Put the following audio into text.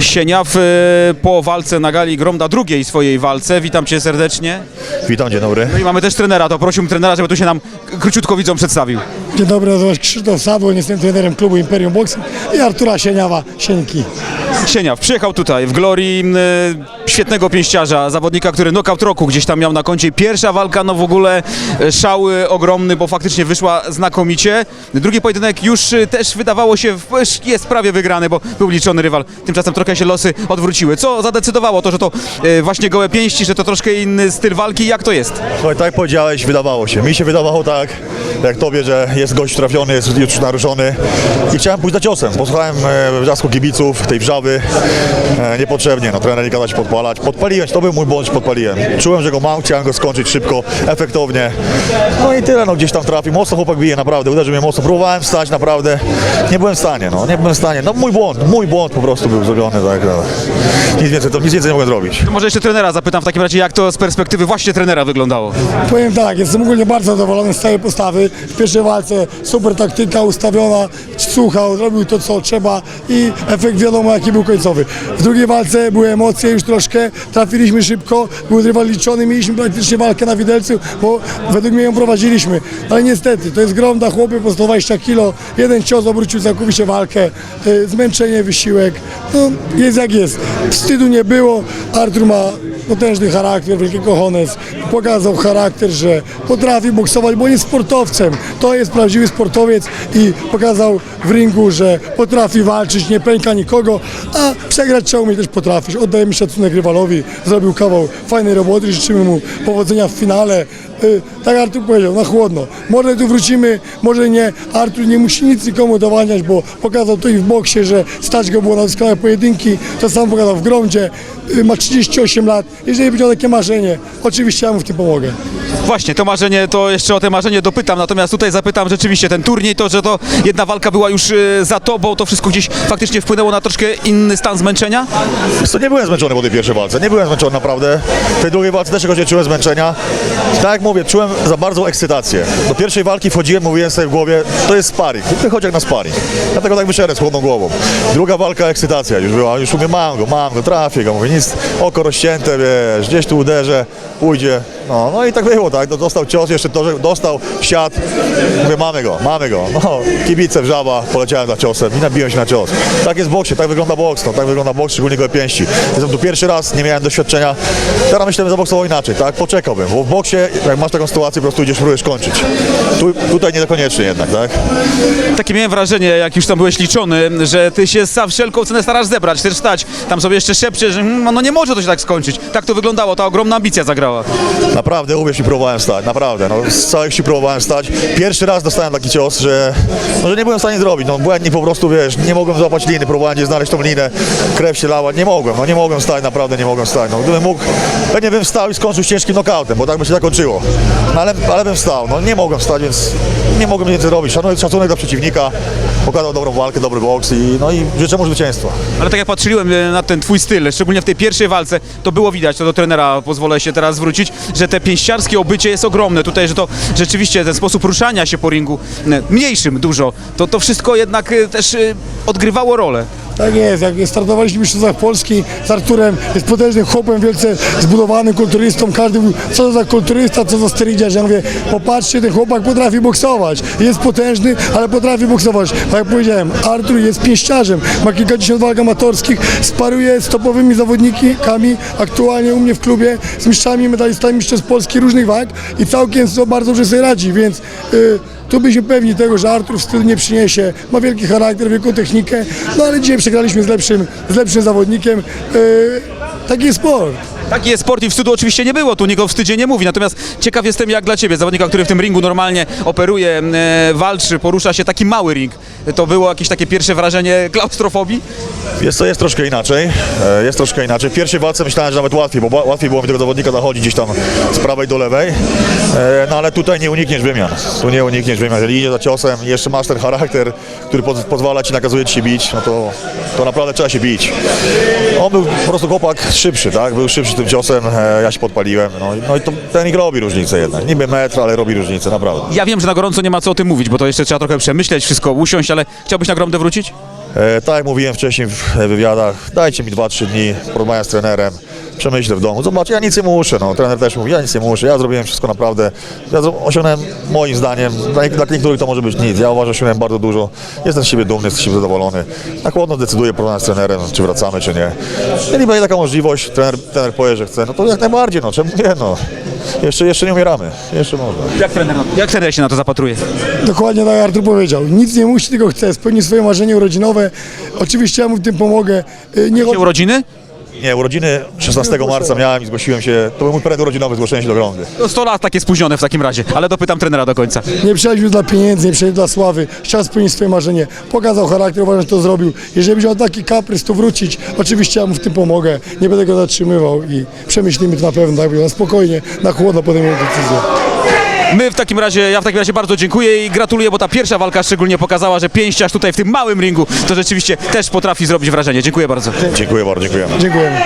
Sieniaw e, po walce na gali Gromda, drugiej swojej walce. Witam cię serdecznie. Witam, dzień dobry. No i mamy też trenera, to prosiłbym trenera, żeby tu się nam króciutko widzom przedstawił. Dzień dobry, nazywam się Krzysztof Sadło, jestem trenerem klubu Imperium Boxing i Artura Sieniawa, Sieńki. Sieniaw przyjechał tutaj w glorii e, świetnego pięściarza, zawodnika, który nokaut roku gdzieś tam miał na koncie. Pierwsza walka, no w ogóle e, szały ogromny, bo faktycznie wyszła znakomicie. Drugi pojedynek już e, też wydawało się, w- jest prawie wygrany, bo był liczony rywal. Tymczasem trochę się losy odwróciły. Co zadecydowało to, że to e, właśnie gołe pięści, że to troszkę inny styl walki? Jak to jest? Słuchaj, tak powiedziałeś, wydawało się. Mi się wydawało tak, jak tobie, że jest gość trafiony, jest już naruszony. I chciałem pójść za ciosem. Posłuchałem e, wrzasku kibiców, tej wrzawy. E, niepotrzebnie, no trener nie kazał się podpalać. Podpaliłem, to był mój błąd, że podpaliłem. Czułem, że go mam, chciałem go skończyć szybko, efektownie. No i tyle, no gdzieś tam trafił. Mocno chłopak bije, naprawdę. Uderzył mnie mocno. Próbowałem wstać, naprawdę. Nie byłem w stanie, no. Nie byłem w stanie. No mój błąd, mój błąd po prostu był zrobiony, tak. No. Nic więcej, to nic więcej nie mogłem zrobić. To może jeszcze trenera zapytam w takim razie, jak to z perspektywy właśnie trenera wyglądało? Powiem tak, jestem ogólnie bardzo zadowolony z całej postawy. W pierwszej walce super taktyka ustawiona, słuchał, zrobił to co trzeba i efekt wiadomo jaki był końcowy. W drugiej walce były emocje już troszkę, trafiliśmy szybko, był rywal liczony, mieliśmy praktycznie walkę na widelcu, bo według mnie ją prowadziliśmy. Ale niestety, to jest gromda, chłopy po 120 kg, jeden cios obrócił całkowicie walkę, y, zmęczenie, wysiłek, no jest jak jest. Wstydu nie było, Artur ma potężny charakter, wielkiego hones. Pokazał charakter, że potrafi boksować, bo jest sportowcem. To jest prawdziwy sportowiec i pokazał w ringu, że potrafi walczyć, nie pęka nikogo, a przegrać trzeba umieć też potrafić. Oddajemy szacunek rywalowi, zrobił kawał fajnej roboty, życzymy mu powodzenia w finale. Y, Tak Artur powiedział, na chłodno. Może tu wrócimy, może nie. Artur nie musi nic nikomu dowadniać, bo pokazał to i w boksie, że stać go było na doskonałe pojedynki. To sam pokazał w gromdzie. Y, Ma 38 lat. Jeżeli będzie takie marzenie, oczywiście ja mu w tym pomogę. Właśnie, to marzenie, to jeszcze o te marzenie dopytam, natomiast tutaj zapytam rzeczywiście ten turniej, to, że to jedna walka była już y, za tobą, to wszystko gdzieś faktycznie wpłynęło na troszkę inny stan zmęczenia? Wiesz nie byłem zmęczony po tej pierwszej walce, nie byłem zmęczony naprawdę. W tej drugiej walce też jakoś nie czułem zmęczenia. Tak jak mówię, czułem za bardzo ekscytację. Do pierwszej walki wchodziłem, mówiłem sobie w głowie, to jest sparring, wychodź jak na sparring. Dlatego tak wyszedłem z chłodną głową. Druga walka, ekscytacja już była, już mówię, mam go, mam go, trafię go, mówię, nic, oko rozcięte, wiesz, gdzieś tu uderzę, pójdzie. No, no i tak było, tak, no, dostał cios, jeszcze to, że dostał, siad, mówię, mamy go, mamy go. No, kibice wrzawa, poleciałem za ciosem i nabiłem się na cios. Tak jest w boksie, tak wygląda boks, no, tak wygląda boks, szczególnie gołe pięści. Jestem tu pierwszy raz, nie miałem doświadczenia. Teraz myślę, że zaboksował inaczej, tak, poczekałbym, bo w boksie, jak masz taką sytuację, po prostu idziesz, próbujesz kończyć. Tu, tutaj niekoniecznie jednak, tak. Takie miałem wrażenie, jak już tam byłeś liczony, że ty się za wszelką cenę starasz zebrać, też stać. Tam sobie jeszcze szepczesz, że hmm, no nie może to się tak skończyć. Tak to wyglądało, ta ogromna ambicja zagrała. Naprawdę, mi, próbowałem wstać, naprawdę, no, z całych sił próbowałem wstać. Pierwszy raz dostałem taki cios, że, no, że nie byłem w stanie zrobić, no błędnie po prostu, wiesz, nie mogłem złapać liny, próbowałem gdzieś znaleźć tą linę, krew się lała, nie mogłem, no nie mogłem wstać, naprawdę nie mogłem wstać, no. Gdybym mógł, pewnie bym wstał i skończył z ciężkim nokautem, bo tak by się zakończyło, no ale, ale bym wstał, no nie mogłem wstać, więc nie mogłem nic zrobić, szacunek dla przeciwnika, pokazał dobrą walkę, dobry boks i, no i życzę mu zwycięstwa. Ale tak jak patrzyłem e, na ten twój styl, szczególnie w tej pierwszej walce, to było widać, to do trenera pozwolę się teraz zwrócić, że te pięściarskie obycie jest ogromne. Tutaj, że to rzeczywiście ten sposób ruszania się po ringu, mniejszym dużo, to to wszystko jednak e, też e, odgrywało rolę. Tak jest, jak startowaliśmy w Mistrzostwach Polski z Arturem, jest potężnym chłopem, wielce zbudowanym kulturystą, każdy mówił, co za kulturysta, co za sterydziarz, ja mówię, popatrzcie, ten chłopak potrafi boksować, jest potężny, ale potrafi boksować, tak jak powiedziałem, Artur jest pięściarzem, ma kilkadziesiąt walk amatorskich, sparuje z topowymi zawodnikami, aktualnie u mnie w klubie, z mistrzami, medalistami mistrzostw Polski różnych walk i całkiem bardzo dobrze sobie radzi, więc... y, tu byliśmy pewni tego, że Artur wstydu nie przyniesie. Ma wielki charakter, wielką technikę, no ale dzisiaj przegraliśmy z lepszym, z lepszym zawodnikiem. Yy, taki jest sport. Taki jest sport i wstydu oczywiście nie było, tu nikt o wstydzie nie mówi. Natomiast ciekaw jestem jak dla Ciebie, zawodnika, który w tym ringu normalnie operuje, e, walczy, porusza się, taki mały ring. To było jakieś takie pierwsze wrażenie klaustrofobii? Jest to jest troszkę inaczej. e, Jest troszkę inaczej. W pierwszej walce myślałem, że nawet łatwiej, bo łatwiej było mi tego zawodnika zachodzić gdzieś tam z prawej do lewej. E, No ale tutaj nie unikniesz wymian. Tu nie unikniesz wymian. Jeżeli idzie za ciosem jeszcze masz ten charakter, który poz- pozwala ci, nakazuje ci się bić, no to, to naprawdę trzeba się bić. On był po prostu chłopak szybszy, tak? Był szybszy tym ciosem, e, ja się podpaliłem. No, i- no i to ten robi różnicę jednak. Niby metr, ale robi różnicę, naprawdę. Ja wiem, że na gorąco nie ma co o tym mówić, bo to jeszcze trzeba trochę przemyśleć, wszystko usiąść, ale chciałbyś na gromdę wrócić? E, tak jak mówiłem wcześniej wywiadach, dajcie mi 2-3 dni, porozmawiam z trenerem, przemyślę w domu. Zobacz, ja nic nie muszę, no. trener też mówi, ja nic nie muszę, ja zrobiłem wszystko naprawdę, ja osiągnąłem moim zdaniem, dla, niektórych to może być nic, ja uważam, że osiągnąłem bardzo dużo, jestem z siebie dumny, jestem z siebie zadowolony. Na chłodno decyduję porozmawiam z trenerem, czy wracamy, czy nie. Jeżeli będzie taka możliwość, trener, trener powie, że chce, no to jak najbardziej, no czemu nie, no. Jeszcze, jeszcze nie umieramy, jeszcze można. Jak trener, jak trener się na to zapatruje? Dokładnie tak Artur powiedział. Nic nie musi, tylko chce spełnić swoje marzenie urodzinowe. Oczywiście ja mu w tym pomogę. Y, Nie chodzi... Urodziny? Nie, urodziny 16 marca miałem i zgłosiłem się, to był mój prezent urodzinowy, zgłoszenie się do grądy. To 100 lat takie spóźnione w takim razie, ale dopytam trenera do końca. Nie przyjechaliśmy dla pieniędzy, nie przyjechaliśmy dla sławy. Chciał spełnić swoje marzenie. Pokazał charakter, uważam, że to zrobił. Jeżeli będzie miał taki kaprys, to wrócić. Oczywiście ja mu w tym pomogę. Nie będę go zatrzymywał i przemyślimy to na pewno, tak, na spokojnie, na chłodno podejmiemy decyzję. My w takim razie, ja w takim razie bardzo dziękuję i gratuluję, bo ta pierwsza walka szczególnie pokazała, że pięściarz tutaj w tym małym ringu to rzeczywiście też potrafi zrobić wrażenie. Dziękuję bardzo. Dziękuję bardzo, dziękujemy. Dziękujemy.